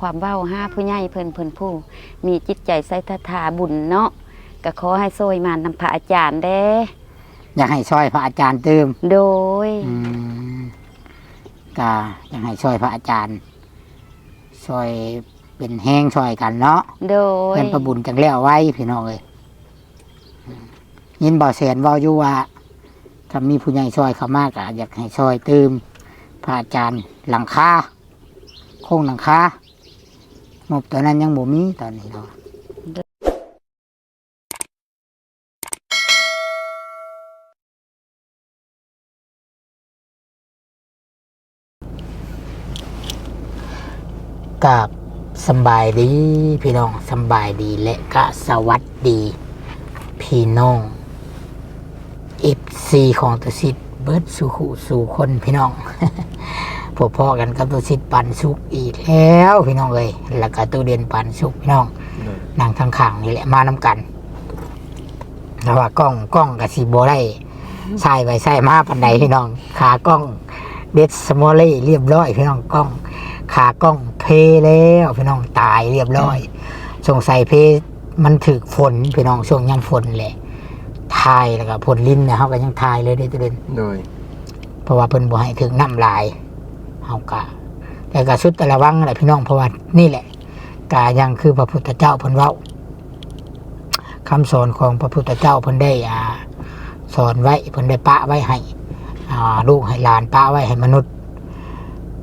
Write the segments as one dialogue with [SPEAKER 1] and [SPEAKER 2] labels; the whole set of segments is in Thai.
[SPEAKER 1] ความเว้าห้าผู้ใหญ่เพิ่นเพิ่นผู้ มีจิตใจใส่ทธาบุญเนาะก็ขอให้โซยมานำพระอาจารย์เด้
[SPEAKER 2] อยากให้ช่วยพระอาจารย์ตืม
[SPEAKER 1] โดย
[SPEAKER 2] อืมก็อยากให้ช่วยพระอาจารย์ช่วยเป็นแห้งช่วยกันเนาะ
[SPEAKER 1] โดย
[SPEAKER 2] เพื่อนประบุญจังแล้วไว้พี่น้องเลยอืมยินบ่แสนเว่าอยู่ว่าถ้ามีผู้ใหญ่ช่วยเขามากอะอยากให้ช่วยตืมพระอาจารย์หลังคาโค้งหลังคา งบตอนนั้นยังบ่มีตอนนี้เนาะกับสบายดีพี่น้องสบายดีและก็สวัสดี พี่น้องเอฟซีของตุสิทธิ์เบิร์ดสุขุสู่คนพี่น้อง พบพ่อกันกับตุสิทธิ์ปันสุกอีกแล้วพี่น้องเลยแล้วก็ตู้เด่นปันสุกพี่น้องนั่งทางข้างนี่แหละมานำกันแล้วว่ากล้องกล้องกับสีโบได้ใส่ไปใส่มาปันใดพี่น้อง ขากล้องเด็ดสมอลเล่เรียบร้อย พี่น้องกล้อง ขากล้องเพแล้วพี่น้องตายเรียบร้อยสงสัยเพมันถึกฝนพี่น้องช่วงยามฝนแหละทายแล้วก็ผลลิ้นเนี่ยเขาก็ยังทายเลยได้อตัวเด่น
[SPEAKER 3] โดย
[SPEAKER 2] เพราะว่าเพิ่นบ่ให้ถึงน้ำลาย เฮากะแต่ก็สุดแต่ระวังแหละพี่น้องเพราะว่านี่แหละกายังคือพระพุทธเจ้าเพิ่นเว้าคำสอนของพระพุทธเจ้าเพิ่นได้อ่าสอนไว้เพิ่นได้ปะไว้ให้อ่าลูกให้หลานปะไว้ให้มนุษย์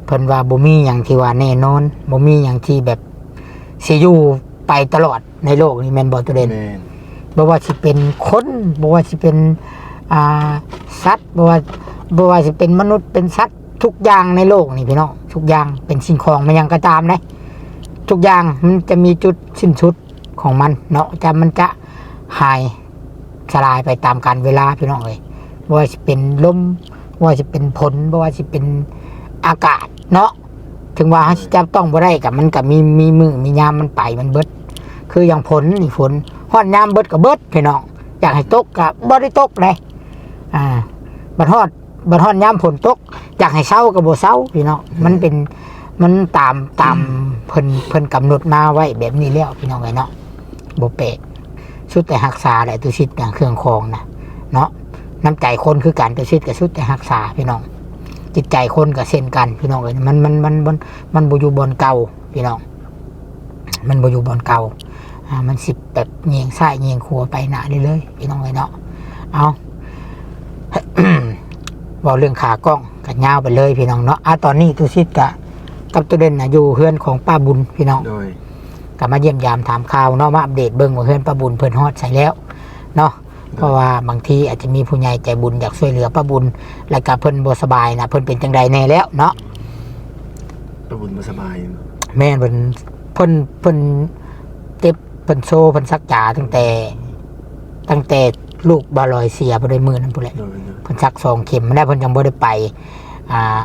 [SPEAKER 2] เพิ่นว่าบ่มีหยังที่ว่าแน่นอนบ่มีหยังที่แบบสิอยู่ไปตลอดในโลกนี้แม่นบ่ตัวเด่น
[SPEAKER 3] แมน
[SPEAKER 2] บ่ว่าสิเป็นคนบ่ว่าสิเป็นอ่าสัตว์บ่ว่าบ่ว่าสิเป็นมนุษย์เป็นสัตว์ ทุกอย่างในโลกนี่พี่น้องทุกอย่างเป็นสิ่งของมันยังก็ตามนะทุกอย่างมันจะมีจุดสิ้นสุดของมัน เนาะจะมันจะหายสลายไปตามกาลเวลาพี่น้องเอ้ยว่าสิเป็นลมว่าสิเป็นผลว่าสิเป็นอากาศ เนาะถึงว่าฮาสิจับต้องบ่ได้กับมันก็มีมีมือมียามมันไปมันเบิด คืออย่างฝนนี่ฝนฮอดยามเบิดกับเบิดพี่น้องอยากให้ตกกับบ่ได้ตกเลยอ่าบัดฮอด บัดฮอดยามฝนตกอยากให้เช้ากับบ่เช้าพี่น้องมันเป็นมันตามตามเพิ่นเพิ่นกำหนดมาไว้แบบนี้แล้วพี่น้องไงเนาะบ่แปลกสุดแต่รักษาแหละตุชิดอย่างเครื่องคองนะเนาะน้ำใจคนคือการตุชิดกับสุดแต่รักษาพี่น้อง จิตใจคนกับเช่นกันพี่น้องเอ้ยมันมันมันมันมันบ่อยู่บนเก่าพี่น้อง มันบ่อยู่บนเก่าอ่ามันสิบแบบเงียงซ้ายเงียงขวาไปหนาเรื่อยๆพี่น้องเลยเนาะเอา บอกเรื่องขากล้องกันยาวไปเลยพี่น้องเนาะอะตอนนี้ตุชิดกะกับตัวเด่นนะอยู่เฮือนของป้าบุญพี่น้อง
[SPEAKER 3] โดย
[SPEAKER 2] กลับมาเยี่ยมยามถามข่าวเนาะมาอัปเดตเบิ่งว่าเฮือนป้าบุญเพิ่นฮอดใส่แล้วเนาะเพราะว่าบางทีอาจจะมีผู้ใหญ่ใจบุญอยากช่วยเหลือป้าบุญแล้วก็เพิ่นบ่สบายนะเพิ่นเป็นจังใดแน่แล้วเนาะ
[SPEAKER 3] ประบุญมาสบาย
[SPEAKER 2] แม่นเพิ่นเพิ่นเพิ่นเจ็บเพิ่นโซเพิ่นซักจาตั้งแต่ ตั้งแต่ ลูกบาลอยเสียบ่ได้มือนั่นพุ่นแหละ
[SPEAKER 3] โดยโดย
[SPEAKER 2] เพิ่นซักซองเข็มไม่ได้เพิ่นยังบ่ได้ไปอ่า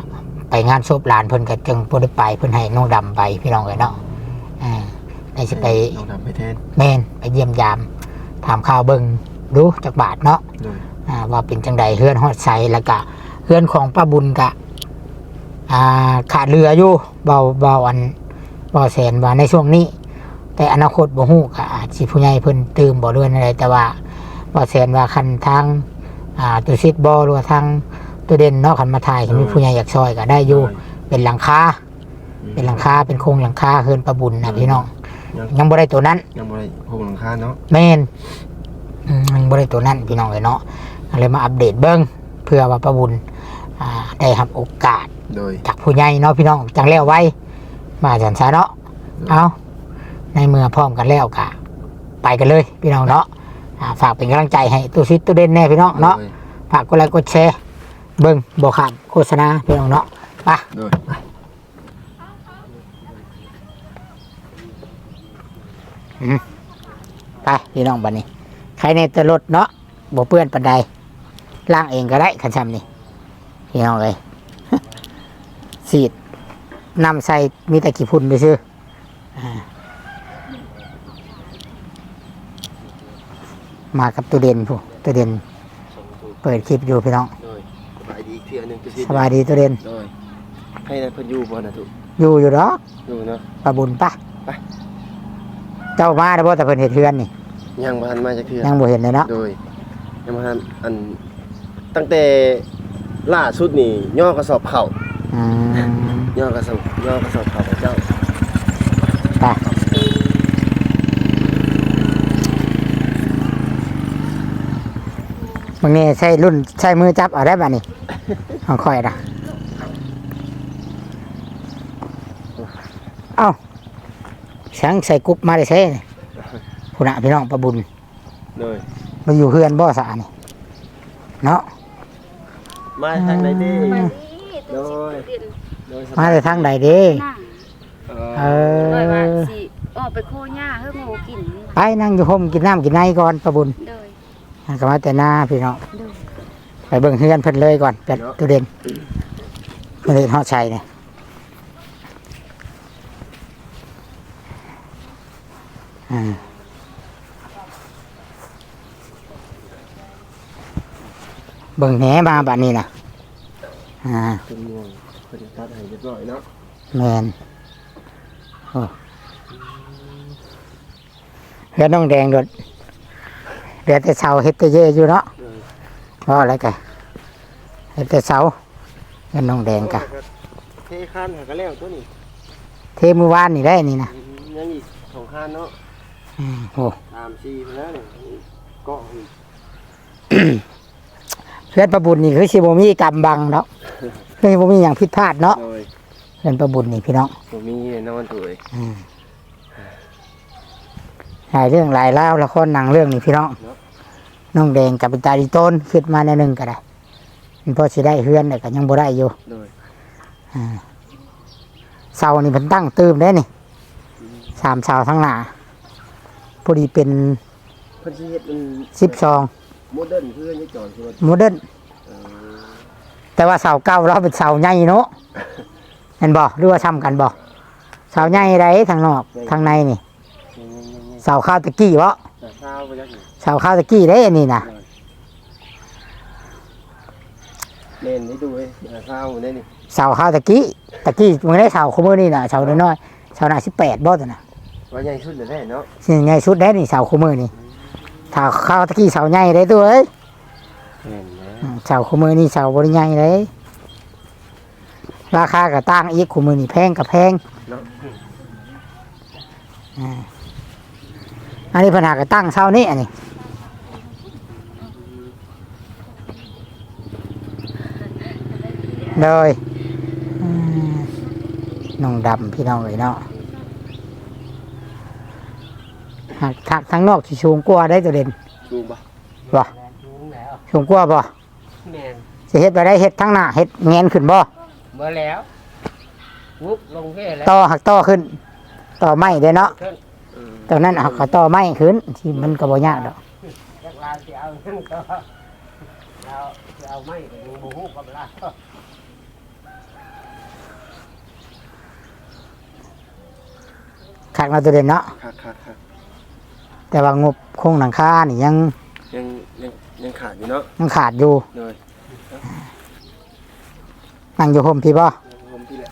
[SPEAKER 2] ไปงานศพหลานเพิ่นก็จังบ่ได้ไปเพิ่นให้น้องดำไปพี่น้องเอ้ยเนาะอ่าได้สิไป
[SPEAKER 3] น้องดำไปแทน
[SPEAKER 2] แม่นไปเยี่ยมยามถามข่าวเบิ่งดูจักบาทเนาะ
[SPEAKER 3] โดย
[SPEAKER 2] อ่าว่าเป็นจังใดเฮือนฮอดใสแล้วก็เฮือนของป้าบุญกะอ่าขาดเรืออยู่เบาเบาอันเบาแสนว่าในช่วงนี้ แต่อนาคตบ่ฮู้ก็อาจสิผู้ใหญ่เพิ่นตื่มบ่เรือนอะไรแต่ว่า เบาแสนว่าคันทางอ่าตัวซิดบ่หรือว่าทางตัวเด่นเนาะคันมาถ่ายคันมีผู้ใหญ่อยากซอยก็ได้อยู่เป็นหลังคาเป็นหลังคาเป็นโครงหลังคาเฮือนป้าบุญนะพี่น้อง
[SPEAKER 3] ยัง
[SPEAKER 2] ยังบ่ได้ตัวนั้น
[SPEAKER 3] ยังบ่ได้โครงหลังคาเนาะ
[SPEAKER 2] แม่นอืมมันบริตัวนั่นพี่น้องเลยเนาะเลยมาอัปเดตเบิ้งเพื่อว่าประบุญอ่าได้รับโอกาส
[SPEAKER 3] โดย
[SPEAKER 2] จากผู้ใหญ่เนาะพี่น้องจังแล้วไว้ มาจันซาเนาะเอาในเมื่อพร้อมกันแล้วกะไปกันเลย พี่น้องเนาะ อ่าฝากเป็นกำลังใจให้ตู้ซิดตู้เด่นแน่พี่น้องเนาะ
[SPEAKER 3] โดย
[SPEAKER 2] ฝากกดไลค์กดแชร์เบิ้งบอกขาดโฆษณาพี่น้องเนาะไป
[SPEAKER 3] โดย
[SPEAKER 2] ไปพี่น้องบัดนี้ ใครในแตรถเนาะบ่เปื้อนปันใดล้างเองก็ได้คันซ้ำนี่พี่น้องเลย สีดนำใส่มีแต่ขี้พุ่นไปซื้ออ่า มากับตัวเด่นผู้ตัวเด่นเปิดคลิปอยู่พี่น้อง
[SPEAKER 3] โดยสบายดีอีกเที่ยหนึงจะสิ
[SPEAKER 2] สบายดีตัวเด่น
[SPEAKER 3] โดยให้นายเพิ่นอยู่บ่นะทุก
[SPEAKER 2] อยู่อยู่ดอก
[SPEAKER 3] อยู่เนาะ
[SPEAKER 2] ปะบุญปะ
[SPEAKER 3] ไป
[SPEAKER 2] เจ้ามาได้บ่แต่เพิ่นเฮ็ดเฮือนนี่
[SPEAKER 3] ยังบ่ทันมาจากเทื่อ
[SPEAKER 2] ยังบ่เห็นเลยเนาะ
[SPEAKER 3] โดยยังบ่ทันอันตั้งแต่ล่าสุดนี่ย่อกระสอบข้าว
[SPEAKER 2] อืม
[SPEAKER 3] ย่อกระสอบย่อกระสอบข้าวให้เจ้า
[SPEAKER 2] ไป บางนี่ใช้รุ่นใช้มือจับเอาได้บ่นี่ของข่อยนะเอ้าช้างใส่กุ๊บมาได้ใช่คุณะพี่น้องประบุญ
[SPEAKER 3] โดย
[SPEAKER 2] มาอยู่เฮือนบ่สานี่เนาะ
[SPEAKER 3] มาทางใดเด้
[SPEAKER 1] ไป
[SPEAKER 3] โดยโดยส
[SPEAKER 2] มาแต่ทางใดเด้
[SPEAKER 1] หน้า
[SPEAKER 3] เอ
[SPEAKER 2] เอ
[SPEAKER 3] อ
[SPEAKER 1] เลยว่า
[SPEAKER 2] อ
[SPEAKER 1] สิออกไปโคหญ้าเฮ้ยโง่กิน
[SPEAKER 2] ไปนั่งอยู่ห่มกินน้ำกินในก่อนประบุญ
[SPEAKER 1] เลย
[SPEAKER 2] ก็มาแต่หน้าพี่น้อง
[SPEAKER 1] เลย
[SPEAKER 2] ไปเบิ่งเฮือนเพิ่นเลยก่อนเป็ดตัวเด่นเพิ่นเฮ็ดฮอดชัยเนี่ยอ่าเบิ่งแหนมาบัดนี้นะอ่า
[SPEAKER 3] เป็นม่วงเพิ่นตัดให้เรียบร้อยเนาะ
[SPEAKER 2] แมนโอ้เฮือนน้องแดงโดด เดือแต่เสาเฮ็ดแต่เยอะอยู่เนาะ
[SPEAKER 3] เออ
[SPEAKER 2] เพราะอะไรกันเฮ็ดแต่เสาเฮือนน้องแดงกะ
[SPEAKER 3] เทคานหาก็แล้วตัวนี้
[SPEAKER 2] เทมือวานนี่ได้นี่นะ
[SPEAKER 3] อืมยังอีกสองคานเนาะ
[SPEAKER 2] อืมโอ้
[SPEAKER 3] ตามซีไปแล้วนี่เก็อีก
[SPEAKER 2] เพื่อนประบุญนี่คือสิบ่มีกรรมบังเนาะคือบ่มีหยังผิดพลาดเนาะ
[SPEAKER 3] โดย
[SPEAKER 2] เพื่อนประบุญนี่พี่น้อง
[SPEAKER 3] บ่มีแน่นอนตัวเอ้ย
[SPEAKER 2] อืม หลายเรื่องหลายเล่าวละครหนังเรื่องนี่พี่น้องน้องแดงกับเป็นตาดีต้นขึ้นมาในหนึ่งก็ได้มันพอสิได้เฮือนแต่ก็ยังบ่ได้อยู่
[SPEAKER 3] โดย
[SPEAKER 2] อ่าเสานี่มันตั้งเติมได้นี่สามเสาทั้งหน้าพอดีเป็น
[SPEAKER 3] เพิ่นสิเฮ็ดเป็น
[SPEAKER 2] สิบสอง
[SPEAKER 3] โมเดิร์นเพื่อนนี่จอยคือว่า
[SPEAKER 2] โมเดิร์น
[SPEAKER 3] เออ
[SPEAKER 2] แต่ว่าเสาเก่าเราเป็นเสาใหญ่เนาะเห็นบ่หรือว่าซ้ำกันบ่เสาใหญ่ไรทางนอกทางในนี่
[SPEAKER 3] ยังๆๆ
[SPEAKER 2] เสาข้าวตะกี้วะ
[SPEAKER 3] ๆแต่เช้าไปจักนี่
[SPEAKER 2] เสาข้าวตะกี้ได้อันนี่นะ
[SPEAKER 3] เล่นนี่ดูเว้ยแต่เช้าได้นี่
[SPEAKER 2] เสาข้าวตะกี้ตะกี้มึงได้เสาคุมือนี่นะเสาน้อยๆเสาหน้าสิบแปดบ่ตัวน่ะ
[SPEAKER 3] ว่าใหญ่สุดเลยได้เนาะ
[SPEAKER 2] สิ่งใหญ่สุดได้นี่เสาคุมือนี่เสาข้าวตะกี้เสาใหญ่ได้ตัวเอ้ย
[SPEAKER 3] เห็นนะ
[SPEAKER 2] อืมเสาคุมือนี่เสาบริใหญ่เลยราคาก็ตั้งอีกคุมือนี่แพงกับแพง
[SPEAKER 3] เนาะ
[SPEAKER 2] อั นนี้ปัญหาก็ตั้งเสานี่อันนี้เลยอืมน้องดำพี่น้องเลยเนาะหากถักทั้งนอกที่สูงกว่าได้ตัวเด่น
[SPEAKER 3] ดูบ่
[SPEAKER 2] บ่
[SPEAKER 3] ดูแล้ว
[SPEAKER 2] สูงกว่าบ่
[SPEAKER 3] แม่น
[SPEAKER 2] สิเฮ็ดไปได้เฮ็ดทั้งหน้าเฮ็ดเงนขึ้นบ่
[SPEAKER 3] เมื่อแล้ววุบลงแค่แล้ว
[SPEAKER 2] ต่อหักต่อขึ้น ต่อไม้เด้อเนาะ
[SPEAKER 3] เออ
[SPEAKER 2] ตอนนั้นหักก็ต่อไม้ขึ้นที่มันก็บ่ยากดอก
[SPEAKER 3] จักลาสิเอานั่นก็เราสิเอาไม้ก็ยังบ่ฮู้กับลา
[SPEAKER 2] คักมาตัวเด่นเนาะ
[SPEAKER 3] ครับครับครับ
[SPEAKER 2] แต่ว่างบโครงหลังคานี่ยัง
[SPEAKER 3] ยังยังยังขาดอยู่เนาะ
[SPEAKER 2] ยังขาดอยู่
[SPEAKER 3] เลย
[SPEAKER 2] นั่งอยู่ห่มพี่บ่
[SPEAKER 3] ผมที่แหละ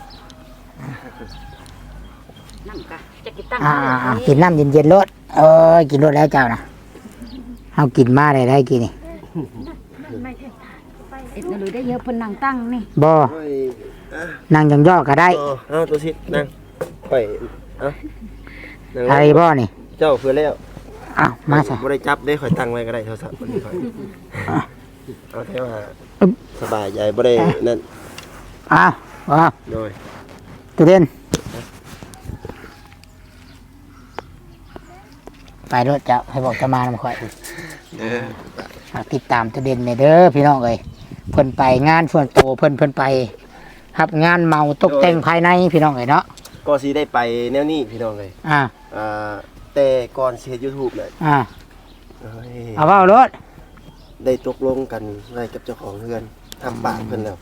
[SPEAKER 1] นั่งกะ จะกินตั้ง
[SPEAKER 2] อ่า
[SPEAKER 1] ให้
[SPEAKER 2] อ่า
[SPEAKER 1] เลย
[SPEAKER 2] กินน้ำเย็นๆรถเออกินรถแล้วเจ้านะเอากินมาได้ได้กินนี่
[SPEAKER 1] เอ็ดเลยได้เยอะเพิ่นนั่งตั้งนี่
[SPEAKER 2] บ่
[SPEAKER 3] โอ้ยอะ
[SPEAKER 2] นั่งยองย่อก็ได้
[SPEAKER 3] เอาเอาตัวสินั่งไปเอานั่ง
[SPEAKER 2] อะไรบ่นี่
[SPEAKER 3] เจ้าเพื่อแล้ว
[SPEAKER 2] อ้าวมาซะ
[SPEAKER 3] บ่ได้จับได้ข่อยตั้งไว้ก็ได้โทรศัพท์บ่ได้ข่อยเอาแค่ว่า
[SPEAKER 2] อึ๊บ
[SPEAKER 3] สบายใจบ่ได้นั่น
[SPEAKER 2] อ้าวว้าว
[SPEAKER 3] โดย
[SPEAKER 2] ตัวเด่น ไปรถจะให้บอกจะมานำข่อย
[SPEAKER 3] เออ
[SPEAKER 2] ฝากติดตามตัวเด่นในเด้อพี่น้องเอ้ยเพิ่นไปงานส่วนโตวเพิ่นเพิ่นไปรับงานเมาตกแต่งภายในพี่น้องเอ้ยเนาะ
[SPEAKER 3] ก็สิได้ไปแนวนี้พี่น้องเลย
[SPEAKER 2] อ่า
[SPEAKER 3] อ่าแต่ก่อนสิเฮ็ด YouTube น่ะ
[SPEAKER 2] อ่า
[SPEAKER 3] เอ้ย
[SPEAKER 2] เอาเว้ารถ
[SPEAKER 3] ได้ตกลงกันไว้กับเจ้าของเรือนทำปากเพิ่นแล้ว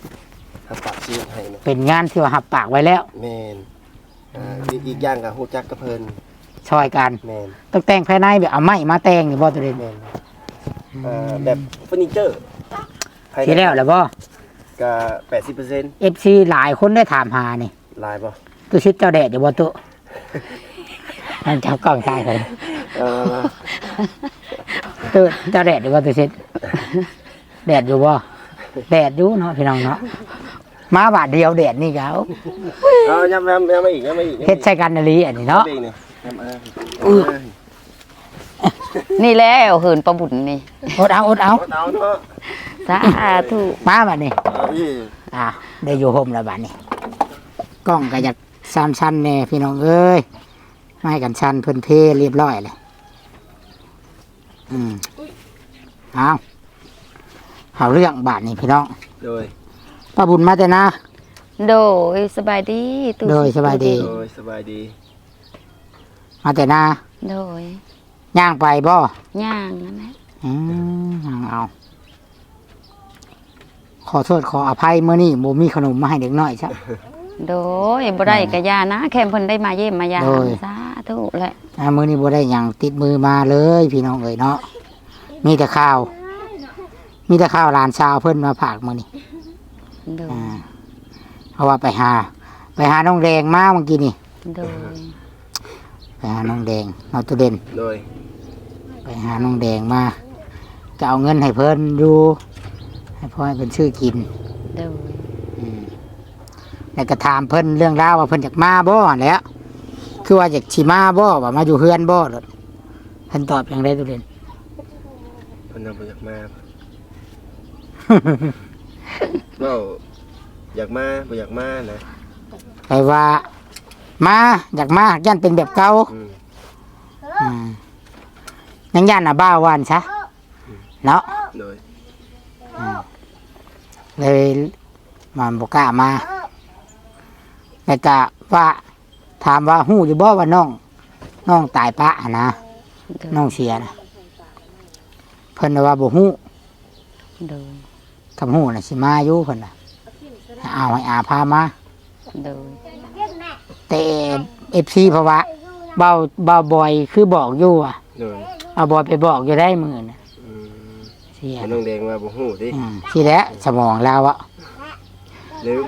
[SPEAKER 3] ทำปากชีวิตให้นะ
[SPEAKER 2] เป็นงานที่ว่าหับปากไว้แล้ว
[SPEAKER 3] แม่นอ่าอีกอีกอย่างก็ฮู้จักกับเพิ่น
[SPEAKER 2] ช่วยกัน
[SPEAKER 3] แม่น
[SPEAKER 2] ตกแต่งภายในแบบเอาไม้มาแต่งนี่บ่ตัวเด่น
[SPEAKER 3] แม่นอ่าแบบเฟอร์นิเจอร์ภายใน
[SPEAKER 2] ที่แล้วแหล้วบ่
[SPEAKER 3] ก็80%
[SPEAKER 2] FC หลายคนได้ถามหานี่
[SPEAKER 3] หลายบ่
[SPEAKER 2] ตู้ชิดเจ้าแดดอยู่บ่ตู้นั่นเจ้ากล้องชายเลย
[SPEAKER 3] เออ
[SPEAKER 2] ตู้เจ้าแดดอยู่บ่ตู้ชิดแดดอยู่บ่แดดอยู่เนาะพี่น้องเนาะมาบาทเดียวแดดนี่เขา
[SPEAKER 3] เอายำยำยำมาอีกยำมาอีก
[SPEAKER 2] เฮ็ดใช้กันนาลีอันนี้เนาะ
[SPEAKER 3] ยำอีกนี่ยำมา
[SPEAKER 1] นี่แล้วเหินประบุญนี่
[SPEAKER 2] อดเอาอดเอา
[SPEAKER 3] เอาเนาะ
[SPEAKER 1] สาธุ
[SPEAKER 2] มาบาดนี้
[SPEAKER 3] เอาอีก
[SPEAKER 2] อ่าได้อยู่โฮมแล้วบาดนี้กล้องก็อยากซันชันแน่พี่น้องเอ้ยไม่ให้กันชันเพิ่นเพเรียบร้อยเลยอืมเอาเอาเรื่องบาทนี่พี่น้อง
[SPEAKER 3] โดย
[SPEAKER 2] ป้าบุญมาแต่นะ
[SPEAKER 1] โดยสบายดีตุ
[SPEAKER 2] โดยสบายดี
[SPEAKER 3] โดยสบายดี
[SPEAKER 2] มาแต่นา
[SPEAKER 1] โดย
[SPEAKER 2] ย่างไปบ่
[SPEAKER 1] ย่างนั่นแหละ
[SPEAKER 2] อืมย่างเอา ขอโทษขออภัยเมื่อนี้บ่มีขนมมาให้เด็กน้อยใช่
[SPEAKER 1] โดยบ่ได้กะยานะแค่เพิ่นได้มาเยี่ยมมายาม
[SPEAKER 2] โดย
[SPEAKER 1] สาธุแหละ
[SPEAKER 2] อ่ามื้อนี้บ่ได้หยังติดมือมาเลย พี่น้องเอ้ยเนาะมีแต่ข้าว มีแต่ข้าวหลานชาวเพิ่นมาฝากมื้อนี้
[SPEAKER 1] โดย
[SPEAKER 2] อ่าเพราะว่าไปหา ไปหาน้องแดงมาเมื่อกี้นี่
[SPEAKER 1] โดย
[SPEAKER 2] ไปหาน้องแดงน้องตุเด่น
[SPEAKER 3] โดย
[SPEAKER 2] ไปหาน้องแดงมาจะเอาเงินให้เพิ่นอยู่ ให้พ่อให้เพิ่นชื่อกิน
[SPEAKER 1] โดย
[SPEAKER 2] อืมแล้วก็ถามเพิ่นเรื่องราวว่าเพิ่นอยากมาบ่แหล้วคือว่าอยากสิมาบ่ว่ามาอยู่เฮือนบ่โลดเพิ่นตอบอย่างไรตุเด่น
[SPEAKER 3] เพิ่นนำไปอยากมา เว้าอยากมาบ่อยากมานะ
[SPEAKER 2] ไปว่า มาอยากมาย่านเป็นแบบเก่า
[SPEAKER 3] อืม
[SPEAKER 2] อืมยังย่านน่ะบ้าวานซะเนาะ
[SPEAKER 3] โดย
[SPEAKER 2] เลยมาบกล้ามาแล้วก็ว่าถามว่าหู้อยู่บ่ว่าน้อง น้องตายปะอะนะ
[SPEAKER 1] โดย
[SPEAKER 2] น้องเสียนะเพิ่นว่าบ่ฮู้
[SPEAKER 1] โดย
[SPEAKER 2] คำฮู้น่ะสิมาอยู่เพิ่นน่ะให้เอาให้อาพามา
[SPEAKER 1] โดย
[SPEAKER 2] แต่ FC เพราะว่าเบาเบาบอยคือบอกอยู่อะ
[SPEAKER 3] โดย
[SPEAKER 2] เอาบอยไปบอกอยู่ได้มื้อน่ะ
[SPEAKER 3] อืม
[SPEAKER 2] เสีย
[SPEAKER 3] เห็นน้องแดงว่าบ่ฮู้ดิ
[SPEAKER 2] อืมที่แล้วสมองเราอะ
[SPEAKER 3] ลืม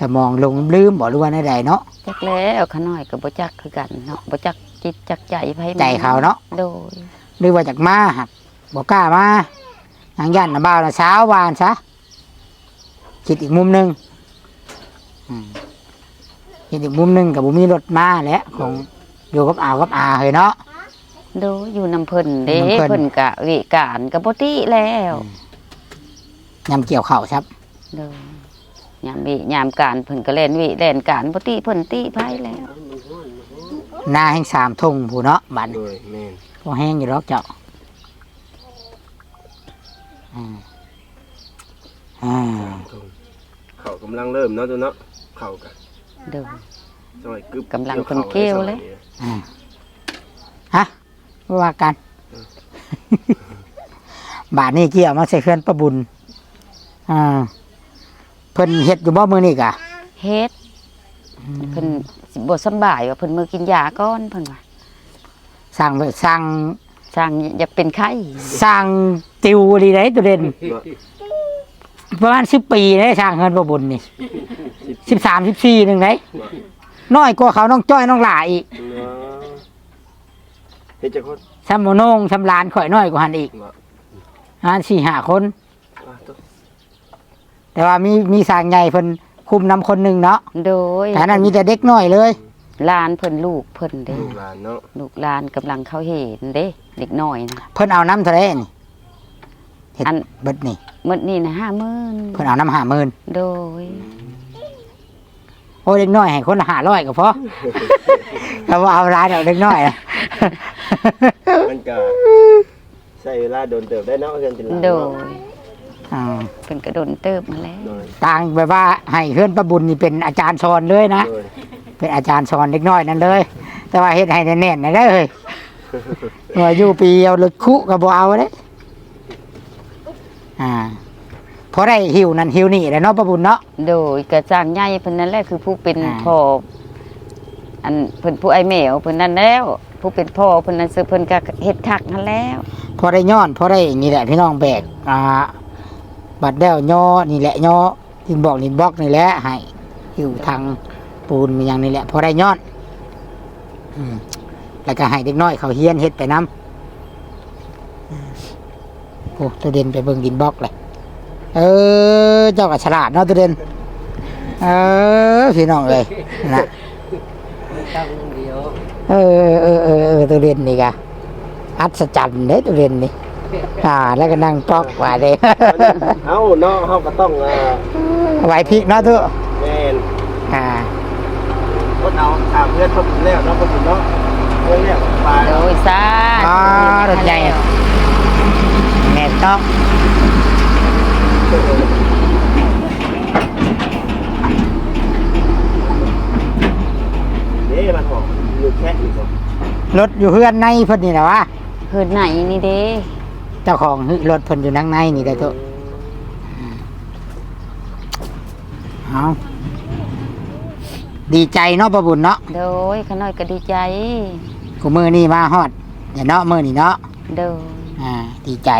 [SPEAKER 2] สมองลงลืมบ่รู้ว่าใดๆเนาะ
[SPEAKER 1] จักแล้วขาน้อยก็บ่จักคือกันเนาะบ่จักจิตจักใจไผมัน
[SPEAKER 2] ใจเขาเนาะ
[SPEAKER 1] โดย
[SPEAKER 2] หรือว่าจากมาหักบอกกล้ามาทางย่านนะบ่าวนะเช้าวานซะคิดอีกมุมหนึ่งอืม คิดอีกมุมหนึ่งกับบุมีรถมาแหล้วของอยู่กับอาวกับอาเฮ้ยเนาะ
[SPEAKER 1] โดยอยู่นำเพิ่นเด้
[SPEAKER 2] อยู่นำเพิ่น
[SPEAKER 1] เพิ่นกะวิการก็บ่ติแล้ว
[SPEAKER 2] ยำเกี่ยวเข่าวครับ
[SPEAKER 1] โดยยามวิยามการเพิ่นก็เล่นวิเล่นการบ่ติเพิ่นติไผแล้ว
[SPEAKER 2] หน้าแห่งสามทงผู้เนาะบัน
[SPEAKER 3] โดยแม่น
[SPEAKER 2] ก็แห้งอยู่หรอกเจ้าอืมอ่า
[SPEAKER 3] เขากำลังเริ่มเนาะตัวเนาะเขากัน
[SPEAKER 1] โดย
[SPEAKER 3] จังหวะกึบ
[SPEAKER 1] กำลังคนเกลียวเลย
[SPEAKER 2] อ่าฮะว่ากัน บาทนี้เกี่ยวมาใส่เคลื่อนประบุญอ่าเพิ่นเฮ็ดอยู่บ่มื้อนี้กะ
[SPEAKER 1] เฮ็ดเพิ่นสิบ่สำบายว่าเพิ่นมื้อกินยาก่อนเพิ่นว่า
[SPEAKER 2] สร้างไว้สร้าง
[SPEAKER 1] สร้างอยากเป็นไข้
[SPEAKER 2] สร้างติวดีได้ตัวเด่น
[SPEAKER 3] เนาะ
[SPEAKER 2] ประมาณ10ปีได้สร้างเฮือนประบุญนี่13 14นึงได้น้อยกว่าเขาน้องจ้อยน้องหลาอีก
[SPEAKER 3] เนาะเฮ็ดจักคน
[SPEAKER 2] ซ้ำโมโนงซ้ำหลานข่อยน้อยกว่าหันอีก
[SPEAKER 3] เนาะ
[SPEAKER 2] อัน4 5คน
[SPEAKER 3] อะตัว
[SPEAKER 2] แต่ว่ามีมีสร้างใหญ่เพิ่นคุมนำคนหนึงเนาะ
[SPEAKER 1] โดย
[SPEAKER 2] แต่อันนั้นมีแต่เด็กน้อยเลย
[SPEAKER 1] หลานเพิ่นลูกเพิ่นเด้
[SPEAKER 3] ลูกหลานเนาะ
[SPEAKER 1] ลูกหลานกำลังเข้าเห็นเด้ เด็กน้อยนะ
[SPEAKER 2] เพิ่นเอาน้ำเท่าไหร่นี่ เฮ็ด
[SPEAKER 1] อัน
[SPEAKER 2] เบิดนี่
[SPEAKER 1] มื้อนี้นะ50,000
[SPEAKER 2] เพิ่นเอาน้ำห้าหมื่น
[SPEAKER 1] โดย
[SPEAKER 2] โอ้เด็กน้อยให้คนละห้าร้อยก็พอแต่ว่าเอาร้ายเอาเด็กน้อยอะ
[SPEAKER 3] มันก็ใช้เวลาโดนเติบได้เนาะเฮือนเป็นหลาน
[SPEAKER 1] โด
[SPEAKER 3] เนาะ
[SPEAKER 1] ย
[SPEAKER 2] อ่า
[SPEAKER 1] เพิ่นก็โดนเติบมาแล้ว
[SPEAKER 3] โดย
[SPEAKER 2] ต่างแบบว่าให้เพื่อนประบุญนี่เป็นอาจารย์สอนเลยนะ
[SPEAKER 3] โดย
[SPEAKER 2] เป็นอาจารย์สอนเด็กน้อยนั่นเลย แต่ว่าเฮ็ดให้แน่นๆนะเด้อเฮ้ยว่าอยู่ปีเอาลึกคุก็บ่เอาเด้ อ่าพอได้หิวนั่นหิวนี่แหล้วเนาะประบุญเนาะ
[SPEAKER 1] โดยกระจ้างใหญ่เพิ่นนั่นแหละคือผู้เป็น
[SPEAKER 2] อ่า
[SPEAKER 1] พ่ออันเพิ่นผู้ไอ้แมวเพิ่นนั่นแล้ว ผู้เป็นพ่อเพิ่นนั่นซื้อเพิ่นก็เฮ็ดคักนั่นแล้ว
[SPEAKER 2] พอได้ย้อนพอได้นี่แหละพี่น้องแบกอ่าบัดเด้วย่อนี่แหละย่อลินบอกลินบอกนี่แหละให้หิวทางปูนมีอย่างนี้แหละพอได้ยอดอืมแล้วก็ให้เด็กน้อยเขาเฮียนเฮ็ดไปน้ำอืม โอ้ตัวเด่นไปเบิ่งดินบล็อกเลยเออ เจ้าก็ฉลาดเนาะตัวเด่นเออพี่น้องเลยนะ
[SPEAKER 4] ตั้งเดียว
[SPEAKER 2] เออเออเออเออตัวเด่นนี่กะอัศจรรย์เด้ตัวเด่นนี่อ่า แล้วก็นั่งปอกว่าเด้
[SPEAKER 3] เฮาเนาะเฮาก็ต้องเอ่อ
[SPEAKER 2] ไหวพริกเนาะทุก
[SPEAKER 3] แม่น
[SPEAKER 2] อ่า
[SPEAKER 3] คนเอาถามเพื่อนเพิ่นแล้วเนาะเพิ่นเนาะเพิ่นแล้วไป
[SPEAKER 1] โด
[SPEAKER 3] เนาะ
[SPEAKER 1] ยสา
[SPEAKER 2] อ๋อรถใหญ่ แม่ต้อง
[SPEAKER 3] นี่มันหอมอยู่แค่อีกบ่
[SPEAKER 2] รถอยู่เฮือนในเพิ่นนี่แหละวะ
[SPEAKER 1] เฮือนไหนนี่เด้
[SPEAKER 2] เจ้าของรถเพิ่นอยู่นังในนี่ได้อทุกเอาดีใจเนาะประบุญเนาะ
[SPEAKER 1] โดยขน้อยก็ดีใจ
[SPEAKER 2] กูมือนี่มาฮอดอย่าเนาะมือนี่เนาะ
[SPEAKER 1] โดย
[SPEAKER 2] อ่า ดีใจ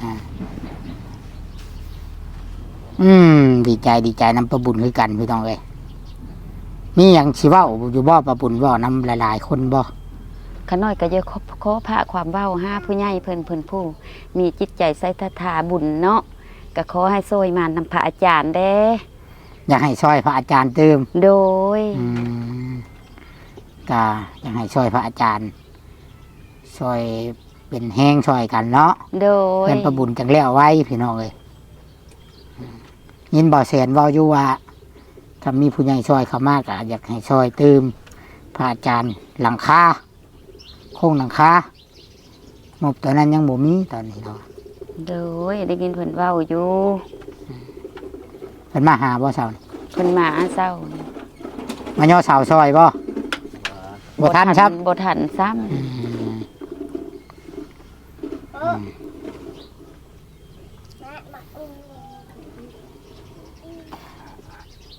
[SPEAKER 2] อ่า อืม ดีใจดีใจนำประบุญคือกันพี่ต้องเลยมีอย่างชิเว้าอยู่บ่ประบุญบ่นำหลาย ๆ คนบ่
[SPEAKER 1] ขน้อยก็เยอะขอขอพระความเว้าห้าผู้ใหญ่เพิ่นเพิ่นผู้มีจิตใจใส่ศรัทธาบุญเนาะก็ขอให้โซยมานำพระอาจารย์เด้
[SPEAKER 2] อยากให้ช่วยพระอาจารย์เติม
[SPEAKER 1] โดย
[SPEAKER 2] อืมก็อยากให้ช่วยพระอาจารย์ช่วยเป็นแห้งช่วยกันเนาะ
[SPEAKER 1] โดย
[SPEAKER 2] เป็นประบุญจังแล้วไว้พี่น้องเลยอืม ยินบ่เสียนเว่าอยู่ว่าถ้ามีผู้ใหญ่ช่วยเขามากอะอยากให้ช่วยเติมพระอาจารย์หลังคาโค้งหลังคาหมบตัวนั้นยังบ่มีตอนนี้เนาะ
[SPEAKER 1] โดยได้ยินเพิ่นเว้าอยู่
[SPEAKER 2] เป็นมาหาบ่เสานี่
[SPEAKER 1] เพิ่นมาเศร้า
[SPEAKER 2] มาย่อเสาซอยบ่บ่ทันครับ
[SPEAKER 1] บ่ทันซ้ำ
[SPEAKER 2] อืมอืม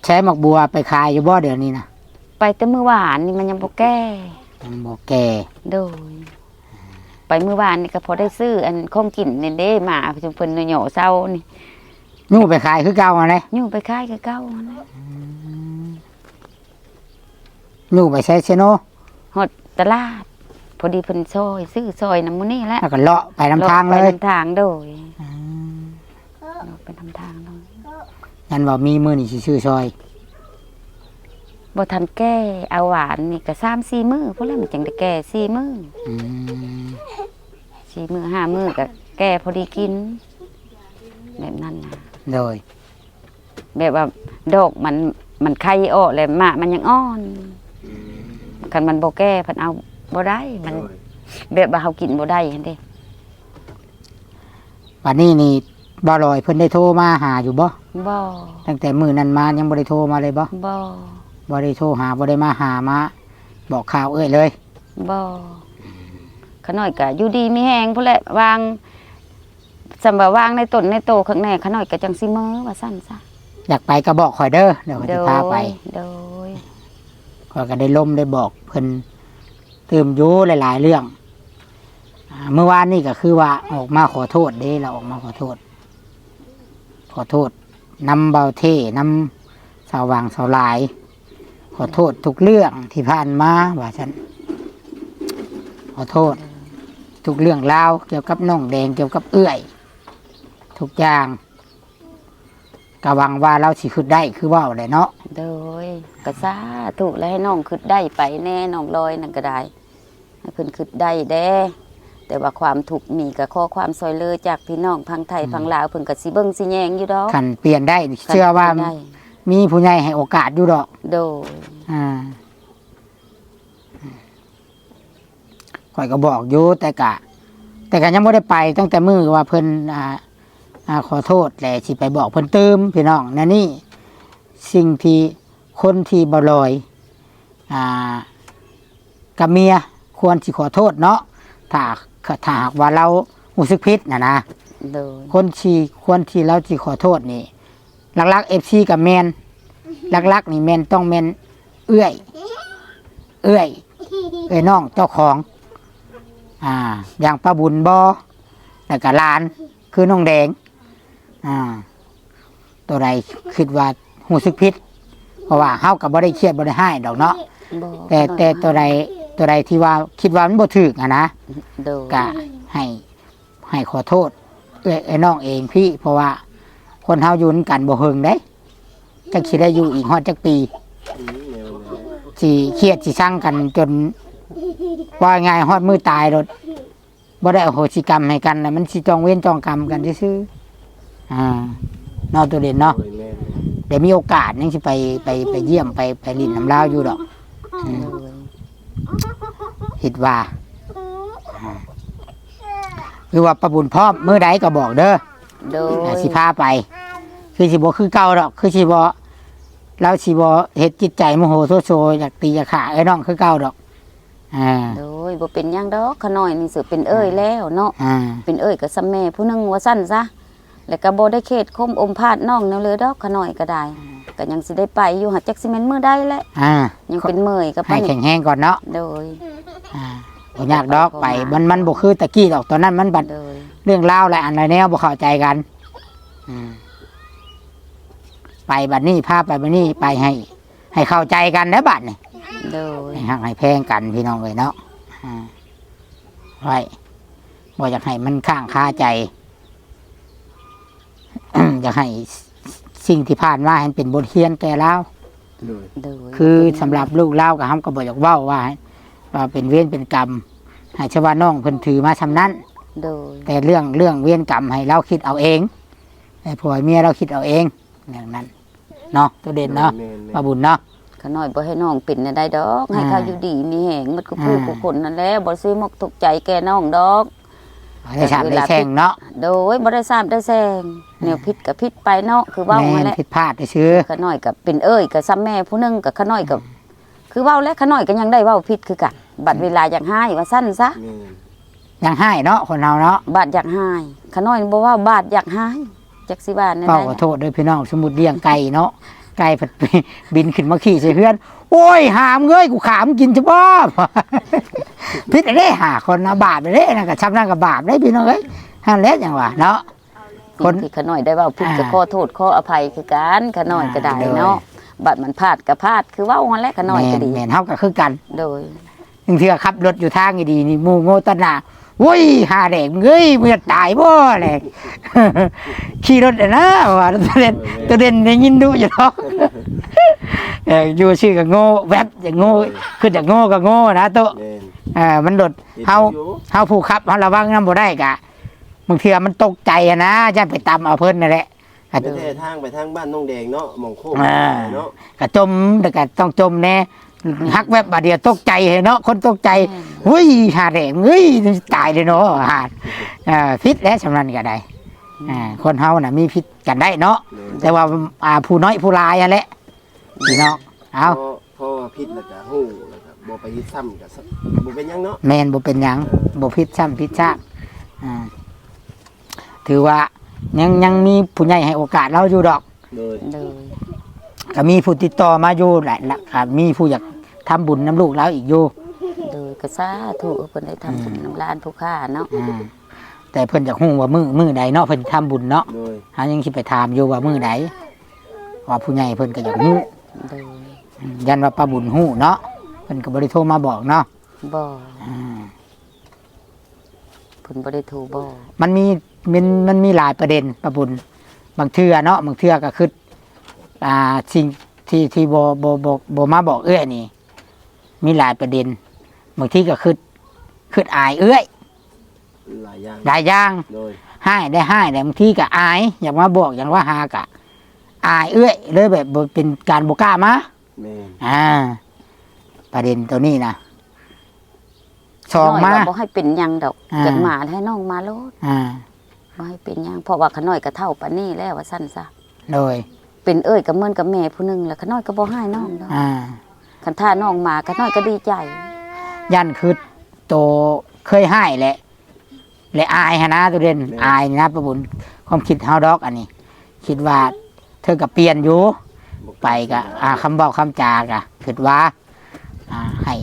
[SPEAKER 2] ใช้หมกบัวไปขายอยู่บ่เดี๋ยวนี้นะ
[SPEAKER 1] ไปแต่มื้อวานนี่มันยังบ่แก้
[SPEAKER 2] มันบ่แก่
[SPEAKER 1] โดย ไปมื้อวานนี่ก็พอได้ซื้ออันของกินนี่เด้มาเพิ่นเพิ่นเหยาะเศร้านี่
[SPEAKER 2] ยู่ไปขายคือเก่าอะเลย
[SPEAKER 1] อยู่ไปขายคือเก่านะ
[SPEAKER 2] ยู่ไปใช้เชโน
[SPEAKER 1] ฮอดตลาด พอดีเพิ่นซอย ซื้อซอยนำมื้อนี้แหละ
[SPEAKER 2] แล้วก็เลาะไปนำทางเลย
[SPEAKER 1] ไปนำทางโดยเลาะไปนำทาง เลย
[SPEAKER 2] ยันว่ามีมือนี่สิชื่อซอย
[SPEAKER 1] บ่ทันแก้เอาหวานนี่ก็3-4มื้อพุ่นแหละมันจังได้แก้4มื้อ
[SPEAKER 2] อืม
[SPEAKER 1] 4มื้อ5มื้อก็แก้พอดีกิน แบบนั้นนะ
[SPEAKER 2] โดย
[SPEAKER 1] แบบว่าดอกมันมันไข่ออกเลยหมากมันยังอ่อนคันมันบ่แก้เพันเอาบ่ได้มัน แบบว่าเฮากินบ่ได้หั่นเด้
[SPEAKER 2] วันนี้นี่ บ่ลอยเพิ่นได้โทรมาหาอยู่บ่
[SPEAKER 1] บ่
[SPEAKER 2] ตั้งแต่มือนั้นมายังบ่ได้โทรมาเลยบ่
[SPEAKER 1] บ่
[SPEAKER 2] บ่ได้โทรหาบ่ได้มาหามาบอกข่าวเอ้ยเลย
[SPEAKER 1] บ่ขน้อยก็อยู่ดีมีแฮงพุ่นแหละวางสำว่าวางในต้นในโตข้างในขน้อยก็จังสิมือว่าซั่นซะ
[SPEAKER 2] อยากไปก็บอกข่อยเด้อเดี๋ยวข่อย
[SPEAKER 1] โด
[SPEAKER 2] จะ
[SPEAKER 1] ย
[SPEAKER 2] พาไป
[SPEAKER 1] โดย
[SPEAKER 2] ข่อยก็ได้ล่มได้บอกเพิ่นเติมอยู่หลาย ๆ เรื่องอ่าเมื่อวานนี่ก็คือว่าออกมาขอโทษเด้เราออกมาขอโทษ ขอโทษนำเบาเท่นำสาววางสาวหลาย ขอโทษทุกเรื่องที่ผ่านมาว่าฉันขอโทษ ทุกเรื่องราวเกี่ยวกับน้องแดงเกี่ยวกับเอื้อย ทุกอย่างกะหวังว่าเราสิขึ้นได้คือว่าเลยเนาะ
[SPEAKER 1] โดยก็สาธุแล้วให้น้องคิดได้ไปแน่น้องลอยนั่นก็ได้ให้เพิ่นคิดได้แด้ แต่ว่าความถูกข์มีก็ขอความซอยเหลือจากพี่น้องพังไทยพังลาวเพิ่นก็สิเบิ่งสิแยงอยู่ดอก
[SPEAKER 2] ขันเปลี่ยนได้เชื่อว่า
[SPEAKER 1] ได้
[SPEAKER 2] มีผู้ใหญ่ให้โอกาสอยู่ดอก
[SPEAKER 1] โดย
[SPEAKER 2] อ่าข่อยก็บอกอยู่แต่กะ แต่กะยังไม่ได้ไปตั้งแต่มือว่าเพิ่นอ่าอ่าขอโทษแหละสิไปบอกเพิ่นเติมพี่น้องนั่นนี่ สิ่งที่คนที่บ่ลอยอ่ากับเมียควรสิขอโทษเนาะถ้า ถ้าหากว่าเรารู้สึกผิดนะนะ
[SPEAKER 1] โดย
[SPEAKER 2] คนที่ควรที่เราที่ขอโทษนี่หลักๆเอฟซีกับแมนหลักๆนี่แมนต้องแมนเอื้อย เอื้อย เอ้ยน้องเจ้าของ อ่า อย่างป้าบุญบอแล้วก็หลานคือน้องแดง อ่า ตัวใดคิดว่าหูซึกพิษเพราะว่าเฮาก็บ่ได้เครียดบ่ได้ให้ดอกเนาะ
[SPEAKER 1] บ่
[SPEAKER 2] แต่แต่ตัวใด ตัวใดที่ว่าคิดว่ามันบ่ถูกอะนะ
[SPEAKER 1] โดย
[SPEAKER 2] ก็ให้ให้ขอโทษเอ้ยไอ้น้องเองพี่ เพราะว่า คนเฮาอยู่นำกันบ่เฮิงเด้จักสิได้อยู่อีกฮอดจักปี
[SPEAKER 3] อืมแนวนั้น
[SPEAKER 2] สิเครียดสิสั่งกันจนว่าง่ายฮอดมือตายรถบ่ได้อโหสิกรรมให้กันนะมันสิจองเว้นจองกรรมกันซื่อๆอ่าเนอกตัวเด่นเนาะ
[SPEAKER 3] โดยแม่น
[SPEAKER 2] เดี๋ยวมีโอกาสยังสิไปไปไปเยี่ยมไปไปลินน้ำลาวอยู่ดอกอืม
[SPEAKER 1] โดย
[SPEAKER 2] คิดว่าอ่าคือว่าประบุญพร้อมมือใดก็บอกเด้อ
[SPEAKER 1] โด
[SPEAKER 2] อ่ายสิพาไป คือสิบคือเก่าดอก คือสิบเราสิบเฮ็ดจิตใจโมโหโซโซอยากตีอยากขาไอ้น้องคือเก่าดอกอ่า
[SPEAKER 1] โดยบ่เป็นหยังดอกขน้อยนี่สิเป็นเอ้ยแล้วเนาะ
[SPEAKER 2] อ่า
[SPEAKER 1] เป็นเอ้ยกับซัมแม่ผู้หนึงว่าสั้นซะ แล้วก็บ่ได้เขตคมอมพาดน้องแนวเลยดอกขน้อยก็ได้ก็ยังสิได้ไปอยู่หักจักสิแม่นมื้อใดแหละ
[SPEAKER 2] อ่า
[SPEAKER 1] ยังเป็นเมยกับ
[SPEAKER 2] ให้แข็งแห้งก่อนเนาะ
[SPEAKER 1] โดย
[SPEAKER 2] อ่าบ่ยากดอกไปมันมันบ่คือตะกี้ดอกตอนนั้นมันบัด
[SPEAKER 1] โดย
[SPEAKER 2] เรื่องเล่าวอะไรอันไรแนวบ่เข้าใจกันอืมไปบัดนี้พาไปบัดนี้ไปให้ ให้เข้าใจกันนะบัดนี่
[SPEAKER 1] โดย
[SPEAKER 2] ให้หักให้แพงกันพี่น้องเลยเนาะอ่าไว้บ่อยากให้มันข้างคาใจ อยากให้สิ่งที่ผ่านมาให้เป็นบทเรียนแก่เรา
[SPEAKER 3] โดย
[SPEAKER 1] โดย
[SPEAKER 2] คือสำหรับลูกเล่ากับฮัมก็บอกอยากเว้าว่าว่าเป็นเวรเป็นกรรมให้ชาวาน้องเพิ่นถือมาชำนั้น
[SPEAKER 1] โดย
[SPEAKER 2] แต่เรื่องเรื่องเวรกรรมให้เราคิดเอาเองให้ผัวเมียเราคิดเอาเองอย่างนั้นเนาะตัวเด่นเนาะ
[SPEAKER 3] แม่นแม่น
[SPEAKER 2] ป้าบุญเนาะ
[SPEAKER 1] ขน้อยบ่ให้น้องเป็นน่ะได้ดอก ให้
[SPEAKER 2] อ่า
[SPEAKER 1] เขาอยู่ดีมีแหงหมดก็ผู้
[SPEAKER 2] อ่า
[SPEAKER 1] ผู้คนนั่นแหละบ่ซื้อมกตกใจแก่น้องดอก
[SPEAKER 2] ได้ฉาบได้แช่งเนาะ
[SPEAKER 1] โดยบ่ได้ทราบได้แซงแนวผิดกับผิดไปเนาะคือเว้า
[SPEAKER 2] แม่
[SPEAKER 1] มานแหละ
[SPEAKER 2] ผิดพลาดได้ชื่อ
[SPEAKER 1] ขน้อยกับเป็นเอ้ยกับซ้ำแม่ผู้หนึงกับขน้อยกับคือเว้าและขน้อยก็ยังได้เว้าผิดคือกันบัดเวลาอยากให้ว่าสั้นซะ
[SPEAKER 3] แม่น
[SPEAKER 2] ยังให้เนาะคนเราเนาะ
[SPEAKER 1] บาดอยากให้ขน้อยบ่ว่าบาดอยากให้จักสิว่าแน่
[SPEAKER 2] เป้าขอโทษด้วยพี่น้องสมมุติเลี้ยงไก่เนาะ ไก่ผัดบินขึ้นมาขี่ใส่เพื่อน โอ้ย หามเงยกูขามกินจะบ้าพิษอะไรหาคนนะบาปไปเลยนะกับช้ำนั่นกับบาปได้พี่น้องเอ้ยห้ามเล็ดอย่างว่าเนาะคน
[SPEAKER 1] ที่ขน้อยได้เว้าผิดก็
[SPEAKER 2] อ่า
[SPEAKER 1] ขอโทษขออภัยคือกันขน้อยก็ได้
[SPEAKER 2] อ่า
[SPEAKER 1] เนาะบัดมันพลาดก็พลาดคือเว้าหั่นแหละขน้อยก็ดี
[SPEAKER 2] แม่นๆเฮาก็คือกัน
[SPEAKER 1] โดย
[SPEAKER 2] บางเทื่อขับรถอยู่ทางดีๆนี่หมูโง่ตะหนาโว้ยหาแดกเอ้ยมึงจะตายบ่แหลกขี่รถน่ะนะว่าตัวเด่นตัวเด่นได้ยินดูอยู่เนาะเอออยู่ชื่อก็โง่แวบอย่างโง่คือจากโง่ก็โง่นะโตะ
[SPEAKER 3] แม่น
[SPEAKER 2] เออมันโดด
[SPEAKER 3] ฮ็ด
[SPEAKER 2] เฮา
[SPEAKER 3] อยู่
[SPEAKER 2] เฮาผู้ขับเฮาระวังนำบ่ได้กะบางเทื่อมันตกใจอะนะจะไปตำเอาเพิ่นนั่นแหละก็
[SPEAKER 3] ไปแท้ทางไปทางบ้านน้องแดงเนาะหมองโคก
[SPEAKER 2] อ่า
[SPEAKER 3] เนาะ
[SPEAKER 2] ก็จมแต่ก็ต้องจมแน่ ฮักแวบบาดเดียวตกใจเนาะคนตกใจเฮ้ยหาแดงเฮ้ยตายเลยเนาะหาอ่าพิษแล้วสำนันก็ได้อ่าคนเฮาน่ะมีพิษกันได้เนาะ
[SPEAKER 3] แม่น
[SPEAKER 2] แต่ว่าอ่าผู้น้อยผู้ลายอะแหละพี่น้องเอา
[SPEAKER 3] พอพอผิดแล้วก็ฮู้แล้วก็บ่ไปเฮ็ดซ้ำก็บ่เป็นหยังเนาะ
[SPEAKER 2] แมนบ่เป็นหยังบ่พิษซ้ำพิษซากอ่าถือว่ายังยังมีผู้ใหญ่ให้โอกาสเราอยู่ดอก
[SPEAKER 3] โดย
[SPEAKER 1] โดย
[SPEAKER 2] ก็มีผู้ติดต่อมาอยู่แหละละก็มีผู้อยากทำบุญน้ำลูกแล้วอีกอยู่
[SPEAKER 1] โดยก็สาธุเพิ่นได้ทำบุญน้ำลานผู้ค้าเนาะ
[SPEAKER 2] อ่าแต่เพิ่นอยากฮู้ว่ามือมือใดเนาะเพิ่นสิทำบุญเนาะ
[SPEAKER 3] โดย
[SPEAKER 2] หายังคิดไปถามอยู่ว่ามือใดว่าผู้ใหญ่เพิ่นก็อยากฮู้
[SPEAKER 1] โดย
[SPEAKER 2] อืมยันว่าป้าบุญฮู้เนาะเพิ่นก็บ่ได้โทรมาบอกเนาะ
[SPEAKER 1] บ่
[SPEAKER 2] อ่า
[SPEAKER 1] เพิ่นบ่ได้โทรบ่
[SPEAKER 2] มันมีมันมันมีหลายประเด็นป้าบุญบางเทื่อเนาะบางเทื่อก็คือ อ่าสิ่งที่ที่บ่บ่บ่บ่มาบอกเอื้อยนี่ มีหลายประเด็นบางทีก็คือคืออายเอื้อย
[SPEAKER 3] หลายอย่าง
[SPEAKER 2] หลายอย่าง
[SPEAKER 3] โดย
[SPEAKER 2] ให้ได้ให้แต่บางทีก็อาย อยากมาบอกอย่างว่าหากะอายเอื้อยเลยแบบบ่เป็นการบกล้ามา
[SPEAKER 3] แม่น
[SPEAKER 2] อ่า ประเด็นตัวนี้นะสองมา
[SPEAKER 1] น้ยก็บ่ให้เป็นหยังดอก
[SPEAKER 2] อ่า
[SPEAKER 1] จักมาให้น้องมาโลด
[SPEAKER 2] อ่า
[SPEAKER 1] บ่ให้เป็นหยังเพราะว่าขน้อยก็เท่าปานนี้แล้วว่าซั่นซะ
[SPEAKER 2] โดย
[SPEAKER 1] เป็นเอ้ยกับเหมือนกับแม่ผู้หนึงแล้วขน้อยก็บ่ให้น้องดอก
[SPEAKER 2] อ่า
[SPEAKER 1] คันถ้าน้องมาขน้อยก็ดีใจ
[SPEAKER 2] ยันคือโตเคยให้แหละและอายฮะนะตัวเด่นอายนะประบุญความคิดเฮาดอกอันนี้ คิดว่าเธอกับเปลี่ยนอยู่
[SPEAKER 3] บ่
[SPEAKER 2] ไปก็อ่าคำบอกคำจากะคิดว่าอ่าให้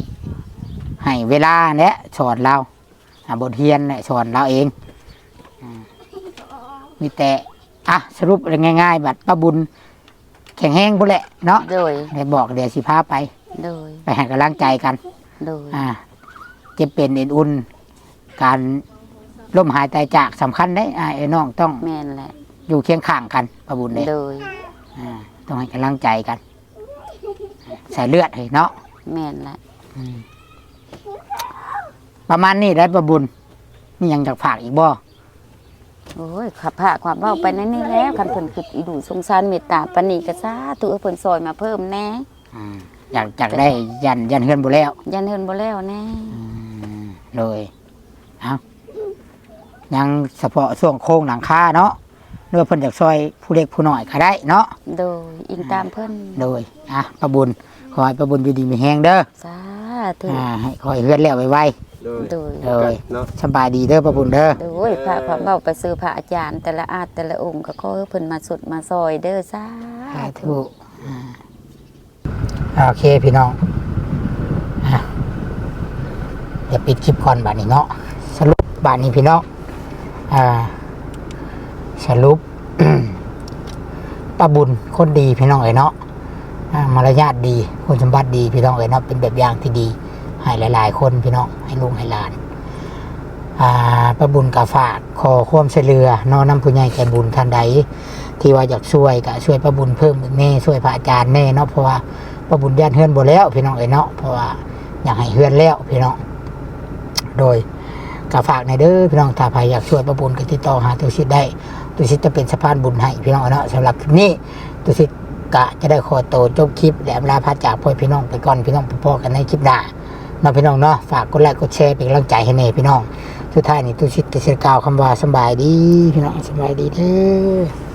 [SPEAKER 2] ให้เวลาเนี่ยสอนเราอ่าบทเรียนเนี่ยสอนเราเองอืมมีแต่อะสรุปง่ายๆ บัดป้าบุญแขข็งแห้งพุ่นแหละเนาะ
[SPEAKER 1] โดย
[SPEAKER 2] ได้บอกเดี๋ยวสิพาไป
[SPEAKER 1] โดย
[SPEAKER 2] ไปให้กำลังใจกัน
[SPEAKER 1] โดย
[SPEAKER 2] อ่าเจะเป็นเอ็นอุ่น การล่มหายตายจากสำคัญได้อ่าไอ้น้องต้อง
[SPEAKER 1] แม่นแหละ
[SPEAKER 2] อยู่เคียงข้างกันประบุญเลย
[SPEAKER 1] โดย
[SPEAKER 2] อ่าต้องให้กำลังใจกันใส่เลือดให้เนาะ
[SPEAKER 1] แม่นแหละ
[SPEAKER 2] อืมประมาณนี้ได้ประบุญนี่ยังจากฝากอีกบ่
[SPEAKER 1] โอ้ยขับผ้าความเว้าไปนั่นนี่แล้วคันเพิ่นคิดอีดูสงสารเมตตาปานนีก็สาธุเอาเพิ่นซอยมาเพิ่มแน่
[SPEAKER 2] อืมอยากอยากได้ยันยันเฮือนบุแล้ว
[SPEAKER 1] ยันเฮินบ่แล้วแน่
[SPEAKER 2] อืมเลยเอายังเฉพาะช่วงโค้งหลังคาเนาะเนื้อเพิ่นจากซอยผู้เล็กผู้น้อยก็ได้เนาะ
[SPEAKER 1] โดยอิงตามเพิ่น
[SPEAKER 2] โดยอะประบุญขอให้ประบุญอยู่ดีมีแห้งเด้อ
[SPEAKER 1] สาธุ
[SPEAKER 2] อ่าให้ขอให้เฮือนแล้วไว
[SPEAKER 3] โดย
[SPEAKER 1] โดย
[SPEAKER 2] ๆโดย
[SPEAKER 3] เนาะ
[SPEAKER 2] สบายดีเด้อประบุญเด้อ
[SPEAKER 1] โดยพระพระเว้าไปซื้อพระอาจารย์ แต่ละอาจแต่ละองค์ก็ขอให้เพิ่นมาสุดมาซอยเด้อสา
[SPEAKER 2] สา
[SPEAKER 1] ธุ
[SPEAKER 2] ธุอ่าโอเคพี่น้องอะเดี๋ยวปิดคลิปก่อนบาดนี้เนาะสรุปบาดนี้พี่น้องอ่า สรุปป้าบุญคนดีพี่น้องเอ๋ยเนาะอ่ามารยาทดีคุณสมบัติดีพี่น้องเอ๋ยเนาะเป็นแบบอย่างที่ดี ให้หลาย ๆ คนพี่น้องให้ลุงให้หลานอาป้าบุญกาฝากขอความเหลือเนอน้ำผู้ใหญ่ใจบุญท่านใด ที่ว่าอยากช่วยก็ช่วยป้าบุญเพิ่มอีกแน่ช่วยพระอาจารย์แน่เนาะเพราะว่าป้าบุญย่านเฮือนบ่แล้ว พี่น้องเอ๋ยเนาะเพราะว่าอยากให้เฮือนแล้วพี่น้องโดยกาฝากในเด้อพี่น้องถ้าใครอยากช่วยป้าบุญก็ติดต่อหาตัวชิดได้ตุสิตจะเป็นสะพานบุญให้พี่น้องเนาะสำหรับคลิปนี้ตุสิตกะจะได้ขอโตจบคลิปและลาพาจากพ่อพี่น้องไปก่อนพี่น้องไปพอกันในคลิปหน้า นาะพี่น้องเนาะฝากกดไลค์กดแชร์เป็นกำลังใจให้เน่พี่น้องสุดท้ายนี่ตุสิดกิเชิญกล่าวคำว่าสบายดีพี่น้องสบายดีเด้อ